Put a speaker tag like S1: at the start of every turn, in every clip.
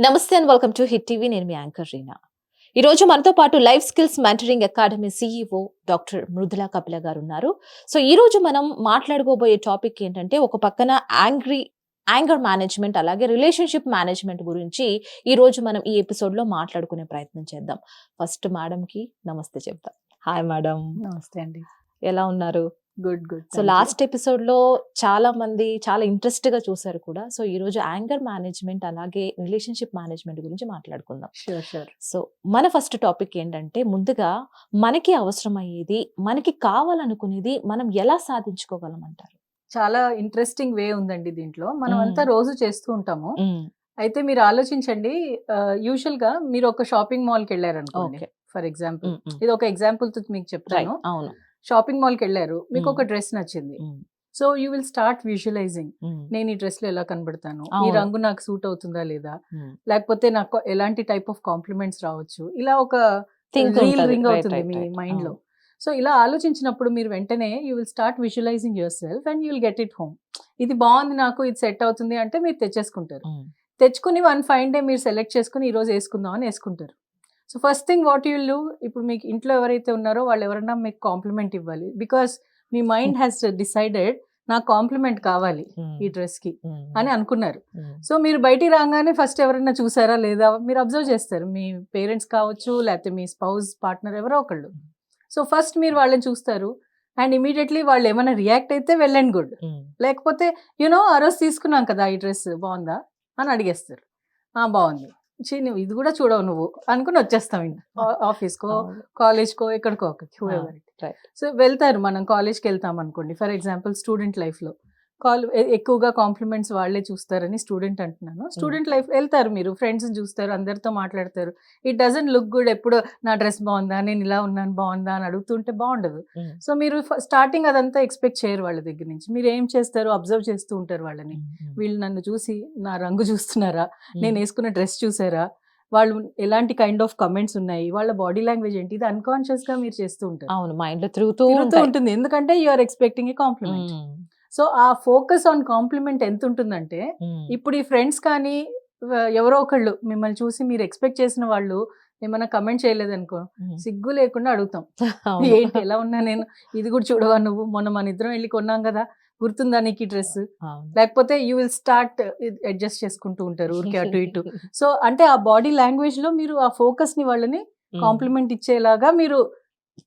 S1: నమస్తే and welcome to hit TV. నేను మీ యాంకర్ రీనా. ఈ రోజు మనతో పాటు life skills mentoring academy CEO doctor Mrudula Kapila గారు ఉన్నారు. సో ఈ రోజు మనం మాట్లాడుకోబోయే టాపిక్ ఏంటంటే ఒక పక్కన యాంగ్రీ యాంగర్ మేనేజ్మెంట్ అలాగే రిలేషన్షిప్ మేనేజ్మెంట్ గురించి ఈ రోజు మనం ఈ ఎపిసోడ్లో మాట్లాడుకునే ప్రయత్నం చేద్దాం. ఫస్ట్ మేడం కి నమస్తే చెప్తాం హాయ్ మేడం.
S2: నమస్తే అండి.
S1: ఎలా ఉన్నారు?
S2: Good good.
S1: సో లాస్ట్ ఎపిసోడ్లో చాలా మంది చాలా ఇంట్రెస్ట్గా చూసారు కూడా. సో ఈ రోజు యాంగర్ మేనేజ్మెంట్ అలాగే రిలేషన్షిప్ మేనేజ్మెంట్ గురించి మాట్లాడుకుందాం. సో మన ఫస్ట్ టాపిక్ ఏంటంటే ముందుగా మనకి అవసరమయ్యేది మనకి కావాలనుకునేది మనం ఎలా సాధించుకోగలం అంటారు
S2: చాలా ఇంట్రెస్టింగ్ వే ఉందండి దీంట్లో. మనం. అంతా రోజు చేస్తూ ఉంటాము. అయితే మీరు ఆలోచించండి యూజువల్గా మీరు ఒక షాపింగ్ మాల్కి వెళ్ళారు అనుకోండి
S1: ఓకే.
S2: For example. ఇది ఒక ఎగ్జాంపుల్తో మీకు చెప్తాను.
S1: అవును.
S2: షాపింగ్ మాల్కి వెళ్ళారు మీకు ఒక. డ్రెస్ నచ్చింది. So you will start visualising. నేను ఈ డ్రెస్లో ఎలా కనబడతాను ఈ. రంగు నాకు సూట్ అవుతుందా లేదా. లేకపోతే నాకు ఎలాంటి టైప్ ఆఫ్ కాంప్లిమెంట్స్ రావచ్చు ఇలా ఒక రీల్. రింగ్ అవుతుంది మీ.
S1: మైండ్లో.
S2: సో ఇలా ఆలోచించినప్పుడు మీరు వెంటనే you will start visualising yourself and you will get it home ఇది బాగుంది నాకు ఇది సెట్ అవుతుంది అంటే మీరు తెచ్చేసుకుంటారు. తెచ్చుకుని వన్ ఫైన్ డే మీరు సెలెక్ట్ చేసుకుని ఈ రోజు వేసుకుందాం అని వేసుకుంటారు so first thing what you do ఇప్పుడు మీకు ఇంట్లో ఎవరైతే ఉన్నారో వాళ్ళు ఎవరన్నా మీకు కాంప్లిమెంట్ ఇవ్వాలి. బికాస్ మీ మైండ్ హ్యాస్ డిసైడెడ్ నాకు కాంప్లిమెంట్ కావాలి
S1: మ్మ్.
S2: ఈ డ్రెస్కి
S1: మ్మ్.
S2: అని అనుకున్నారు. సో మీరు బయటికి రాగానే ఫస్ట్ ఎవరైనా చూసారా లేదా? మీరు అబ్జర్వ్ చేస్తారు. మీ పేరెంట్స్ కావచ్చు లేకపోతే మీ స్పౌజ్ పార్ట్నర్ ఎవరో ఒకళ్ళు. సో ఫస్ట్ మీరు వాళ్ళని చూస్తారు అండ్ ఇమీడియట్లీ వాళ్ళు ఏమైనా రియాక్ట్ అయితే వెల్ అండ్ గుడ్. లేకపోతే యూనో ఆ రోజు తీసుకున్నాం కదా ఈ డ్రెస్ బాగుందా? అని అడిగేస్తారు. "ఆ, బాగుంది. చీ నువ్వు ఇది కూడా చూడవు నువ్వు అనుకుని వచ్చేస్తాం ఇంకా ఆఫీస్కో. కాలేజ్కో ఎక్కడికో ఒక
S1: right.
S2: సో వెళ్తారు మనం కాలేజ్కి వెళ్తాం అనుకోండి ఫర్ ఎగ్జాంపుల్ స్టూడెంట్ లైఫ్లో కాల్ ఎక్కువగా కాంప్లిమెంట్స్ వాళ్ళే చూస్తారని స్టూడెంట్ అంటున్నాను. స్టూడెంట్ లైఫ్ వెళ్తారు మీరు ఫ్రెండ్స్ చూస్తారు అందరితో మాట్లాడతారు. ఇట్ డజంట్ లుక్ గుడ్ ఎప్పుడు నా డ్రెస్ బాగుందా నేను ఇలా ఉన్నాను బాగుందా అని అడుగుతుంటే బాగుండదు.
S1: మ్మ్.
S2: సో మీరు స్టార్టింగ్ అదంతా ఎక్స్పెక్ట్ చేయరు వాళ్ళ దగ్గర నుంచి. మీరు ఏం చేస్తారు అబ్జర్వ్ చేస్తూ ఉంటారు వాళ్ళని.
S1: మ్మ్.
S2: వీళ్ళు నన్ను చూసి నా రంగు చూస్తున్నారా? నేను. వేసుకున్న డ్రెస్ చూసారా? వాళ్ళు ఎలాంటి కైండ్ ఆఫ్ కమెంట్స్ ఉన్నాయి? వాళ్ళ బాడీ లాంగ్వేజ్ ఏంటి? ఇది అన్కాన్షియస్గా మీరు చేస్తూ ఉంటారు.
S1: అవును మైండ్లో తిరుగుతూ.
S2: ఉంటుంది. ఎందుకంటే you are expecting a compliment. So ఆ ఫోకస్ ఆన్ కాంప్లిమెంట్ ఎంత ఉంటుందంటే
S1: మ్మ్.
S2: ఇప్పుడు ఈ ఫ్రెండ్స్ కానీ ఎవరో ఒకళ్ళు మిమ్మల్ని చూసి మీరు ఎక్స్పెక్ట్ చేసిన వాళ్ళు ఏమైనా కమెంట్ చేయలేదనుకో
S1: మ్మ్.
S2: సిగ్గు లేకుండా అడుగుతాం. ఏంటి ఎలా ఉన్నా నేను ఇది కూడా చూడవా నువ్వు మొన్న మన ఇద్దరం వెళ్ళి కొన్నాం కదా గుర్తుందా నీకు ఈ డ్రెస్. లేకపోతే యూ విల్ స్టార్ట్ అడ్జస్ట్ చేసుకుంటూ ఉంటారు ఊరికే అటు ఇటు సో అంటే ఆ బాడీ లాంగ్వేజ్లో మీరు ఆ ఫోకస్ని వాళ్ళని
S1: మ్మ్.
S2: కాంప్లిమెంట్ ఇచ్చేలాగా మీరు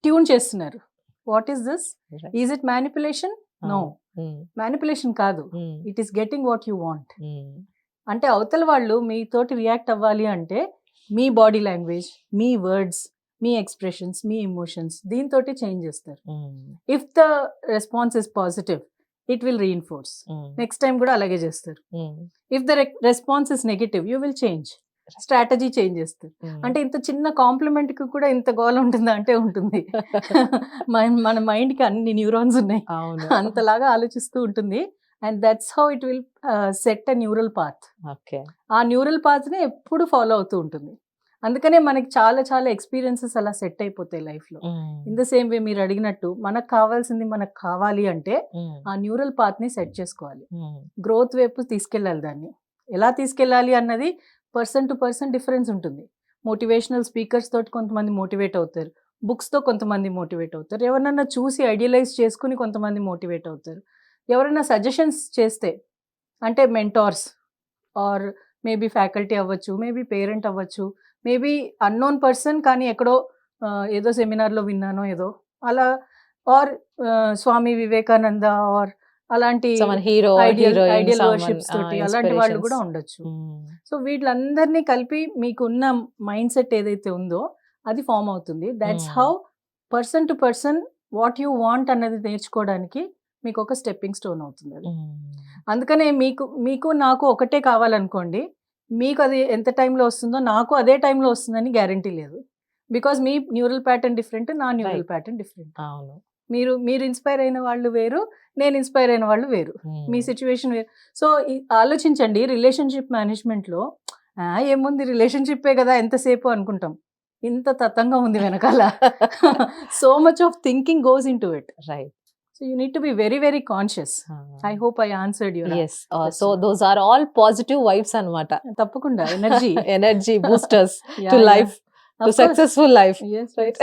S2: ట్యూన్ చేస్తున్నారు what is this. Is it manipulation no. Manipulation కాదు. It is getting what you want. అంటే అవతల వాళ్ళు మీతోటి రియాక్ట్ అవ్వాలి అంటే మీ బాడీ లాంగ్వేజ్ మీ వర్డ్స్ మీ ఎక్స్ప్రెషన్స్ మీ ఎమోషన్స్ దీంతో చేంజ్ చేస్తారు. If the response is positive it will reinforce
S1: hmm.
S2: Next time కూడా అలాగే చేస్తారు. If the response is negative you will change strategy change చేస్తారు
S1: మ్మ్.
S2: అంటే ఇంత చిన్న కాంప్లిమెంట్కి కూడా ఇంత గోల ఉంటుందా అంటే ఉంటుంది. మన- మైండ్కి అన్ని న్యూరాన్స్ ఉన్నాయి.
S1: అవును.
S2: అంతలాగా ఆలోచిస్తూ ఉంటుంది. And that's how it will set a neural path
S1: okay.
S2: ఆ న్యూరల్ పాత్ని ఎప్పుడు ఫాలో అవుతూ ఉంటుంది. అందుకనే మనకి చాలా చాలా ఎక్స్పీరియన్సెస్ అలా సెట్ అయిపోతాయి లైఫ్లో. ఇన్ ద సేమ్ వే మీరు అడిగినట్టు మనకు కావాల్సింది మనకు కావాలి అంటే ఆ న్యూరల్ పాత్ని సెట్ చేసుకోవాలి. గ్రోత్ వైపు తీసుకెళ్ళాలి దాన్ని. ఎలా తీసుకెళ్ళాలి అన్నది పర్సన్ టు పర్సన్ డిఫరెన్స్ ఉంటుంది. మోటివేషనల్ స్పీకర్స్ తోటి కొంతమంది మోటివేట్ అవుతారు. బుక్స్తో కొంతమంది మోటివేట్ అవుతారు. ఎవరినన్నా చూసి ఐడియలైజ్ చేసుకుని కొంతమంది మోటివేట్ అవుతారు. ఎవరైనా సజెషన్స్ చేస్తే అంటే మెంటార్స్ ఆర్ మేబీ ఫ్యాకల్టీ అవ్వచ్చు మేబీ పేరెంట్ అవ్వచ్చు మేబీ అన్నోన్ పర్సన్ కానీ ఎక్కడో ఏదో సెమినార్లో విన్నానో ఏదో అలా ఆర్ స్వామి వివేకానంద ఆర్ అలాంటి
S1: హీరో
S2: ఐడియల్ ఐడియల్ వర్షిప్స్ తోటి అలాంటి వాళ్ళు కూడా ఉండొచ్చు. సో వీళ్ళందరినీ కలిపి మీకున్న మైండ్ సెట్ ఏదైతే ఉందో అది ఫామ్ అవుతుంది. That's
S1: Hmm.
S2: How person to person what you want అన్నది నేర్చుకోవడానికి మీకు ఒక స్టెప్పింగ్ స్టోన్ అవుతుంది అది. అందుకనే మీకు మీకు నాకు ఒకటే కావాలనుకోండి మీకు అది ఎంత టైంలో వస్తుందో నాకు అదే టైంలో వస్తుందని గ్యారంటీ లేదు. బికాజ్ మీ న్యూరల్ ప్యాటర్న్ డిఫరెంట్ నా న్యూరల్. ప్యాటర్న్ డిఫరెంట్
S1: అవును.
S2: మీరు మీరు ఇన్స్పైర్ అయిన వాళ్ళు వేరు నేను ఇన్స్పైర్ అయిన వాళ్ళు వేరు. మీ సిచ్యువేషన్ వేరు. సో ఆలోచించండి రిలేషన్షిప్ మేనేజ్మెంట్లో ఏముంది రిలేషన్షిప్పే కదా ఎంతసేపు అనుకుంటాం. ఇంత తతంగా ఉంది వెనకాల. So much of thinking goes into it
S1: right
S2: so you need to be very very conscious I hope I answered you
S1: yes so those are all positive vibes అన్నమాట.
S2: తప్పకుండా. Energy
S1: energy boosters to life to successful life right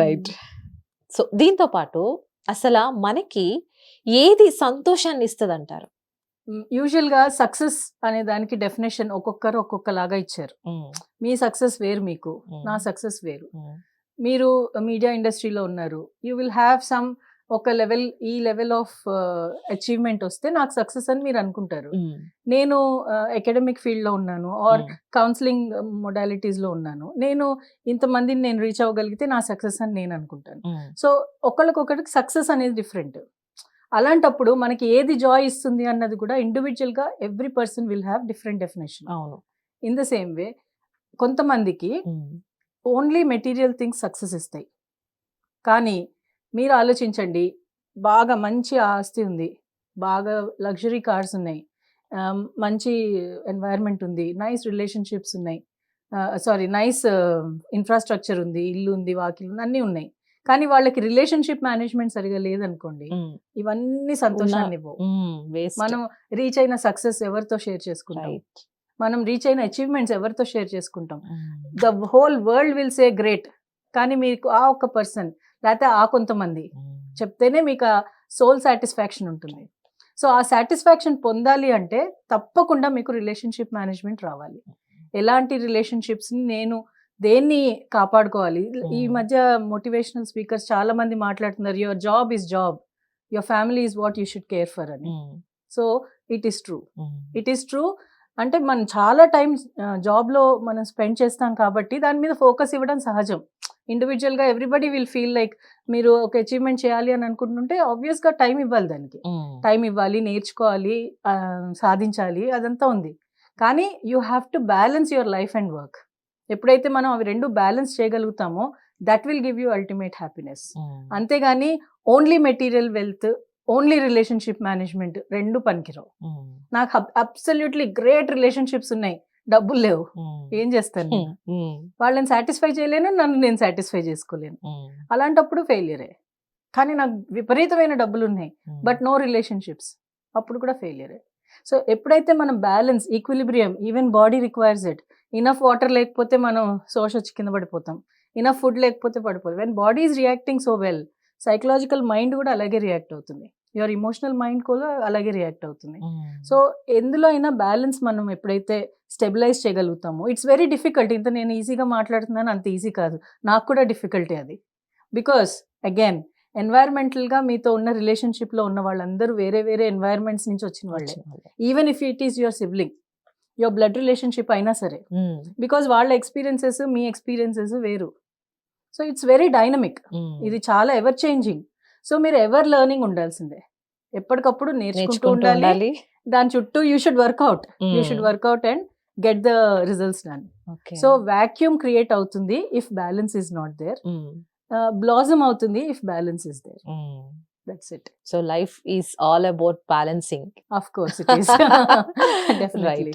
S1: right so దీంతో పాటు అసలు మనకి ఏది సంతోషాన్ని ఇస్తుంది అంటారు
S2: యూజువల్గా సక్సెస్ అనే దానికి డెఫినేషన్ ఒక్కొక్కరు ఒక్కొక్కలాగా ఇచ్చారు. మీ. సక్సెస్ వేరు మీకు నా సక్సెస్ వేరు. మీరు మీడియా ఇండస్ట్రీలో ఉన్నారు. యూ విల్ హ్యావ్ సమ్ ఒక లెవెల్ ఈ లెవెల్ ఆఫ్ అచీవ్మెంట్ వస్తే నాకు సక్సెస్ అని మీరు అనుకుంటారు. నేను అకాడమిక్ ఫీల్డ్లో ఉన్నాను ఆర్ కౌన్సిలింగ్ మొడాలిటీస్లో ఉన్నాను. నేను ఇంతమందిని నేను రీచ్ అవ్వగలిగితే నా సక్సెస్ అని నేను అనుకుంటాను. సో ఒకళ్ళకొకటికి సక్సెస్ అనేది డిఫరెంట్. అలాంటప్పుడు మనకి ఏది జాయ్ ఇస్తుంది అన్నది కూడా ఇండివిజువల్గా every person will have different definition.
S1: అవును.
S2: ఇన్ ద సేమ్ వే కొంతమందికి ఓన్లీ మెటీరియల్ థింగ్స్ సక్సెస్ ఇస్తాయి. కానీ మీరు ఆలోచించండి. బాగా మంచి ఆస్తి ఉంది. బాగా లగ్జరీ కార్స్ ఉన్నాయి. మంచి ఎన్వైర్న్మెంట్ ఉంది. నైస్ రిలేషన్షిప్స్ ఉన్నాయి. సారీ నైస్ ఇన్ఫ్రాస్ట్రక్చర్ ఉంది. ఇల్లు ఉంది వాకిల్ ఉంది అన్నీ ఉన్నాయి. కానీ వాళ్ళకి రిలేషన్షిప్ మేనేజ్మెంట్ సరిగా లేదనుకోండి ఇవన్నీ సంతోషాన్ని ఇవ్వవు. మనం రీచ్ అయిన సక్సెస్ ఎవరితో షేర్ చేసుకుంటాం? మనం రీచ్ అయిన అచీవ్మెంట్స్ ఎవరితో షేర్ చేసుకుంటాం? The whole world will say great. కానీ మీకు ఆ ఒక్క పర్సన్ లేకపోతే ఆ కొంతమంది చెప్తేనే మీకు ఆ సోల్ సాటిస్ఫాక్షన్ ఉంటుంది. సో ఆ సాటిస్ఫాక్షన్ పొందాలి అంటే తప్పకుండా మీకు రిలేషన్షిప్ మేనేజ్మెంట్ రావాలి. ఎలాంటి రిలేషన్షిప్స్ని నేను దేన్ని కాపాడుకోవాలి? ఈ. మధ్య మోటివేషనల్ స్పీకర్స్ చాలా మంది మాట్లాడుతున్నారు your job is job your family is what you should care for అని. So it is true it is true అంటే మనం చాలా టైం జాబ్లో మనం స్పెండ్ చేస్తాం కాబట్టి దాని మీద ఫోకస్ ఇవ్వడం సహజం. ఇండివిజువల్గా ఎవ్రీబడి విల్ ఫీల్ లైక్ మీరు ఒక అచీవ్మెంట్ చేయాలి అని అనుకుంటుంటే ఆబ్వియస్గా టైం ఇవ్వాలి దానికి. టైం ఇవ్వాలి నేర్చుకోవాలి సాధించాలి అదంతా ఉంది. కానీ you have to balance your life and work ఎప్పుడైతే మనం అవి రెండు balance చేయగలుగుతామో that will give you ultimate happiness అంతేగాని only material wealth only relationship management రెండు పనికిరావు. నాకు అబ్సల్యూట్లీ గ్రేట్ రిలేషన్షిప్స్ ఉన్నాయి. డబ్బులు లేవు. ఏం చేస్తాను? వాళ్ళని సాటిస్ఫై చేయలేను నన్ను నేను సాటిస్ఫై చేసుకోలేను. అలాంటప్పుడు ఫెయిలియరే కానీ నాకు విపరీతమైన డబ్బులు ఉన్నాయి బట్ నో రిలేషన్షిప్స్ అప్పుడు కూడా ఫెయిలియరే సో ఎప్పుడైతే మనం balance equilibrium even body requires it enough water లేకపోతే మనం శోష వచ్చి కింద పడిపోతాం. ఇనఫ్ ఫుడ్ లేకపోతే పడిపోతాం when body is reacting so well psychological mind కూడా అలాగే రియాక్ట్ అవుతుంది. యువర్ ఇమోషనల్ మైండ్ కూడా అలాగే రియాక్ట్ అవుతుంది. సో ఎందులో అయినా బ్యాలెన్స్ మనం ఎప్పుడైతే స్టెబిలైజ్ చేయగలుగుతామో ఇట్స్ వెరీ డిఫికల్ట్. ఇంత నేను ఈజీగా మాట్లాడుతున్నాను అంత ఈజీ కాదు. నాకు కూడా డిఫికల్టీ అది. బికాస్ అగైన్ ఎన్వైర్మెంటల్గా మీతో ఉన్న రిలేషన్షిప్లో ఉన్న వాళ్ళందరూ వేరే వేరే ఎన్వైర్మెంట్స్ నుంచి వచ్చిన వాళ్ళే. Even if it is your sibling your blood relationship అయినా సరే. బికాజ్ వాళ్ళ ఎక్స్పీరియన్సెస్ మీ ఎక్స్పీరియన్సెస్ వేరు. So it's very dynamic. ఇది చాలా ఎవర్ చేంజింగ్ సో మీరు ఎవర్ లెర్నింగ్ ఉండాల్సిందే. ఎప్పటికప్పుడు నేర్చుకుంటూ ఉండాలి. దాని చుట్టూ you should work out you should. Work out and get the results done. So vacuum create అవుతుంది if balance is not there. Blossom అవుతుంది if balance is there. That's it
S1: so life is all about balancing.
S2: Of course it is definitely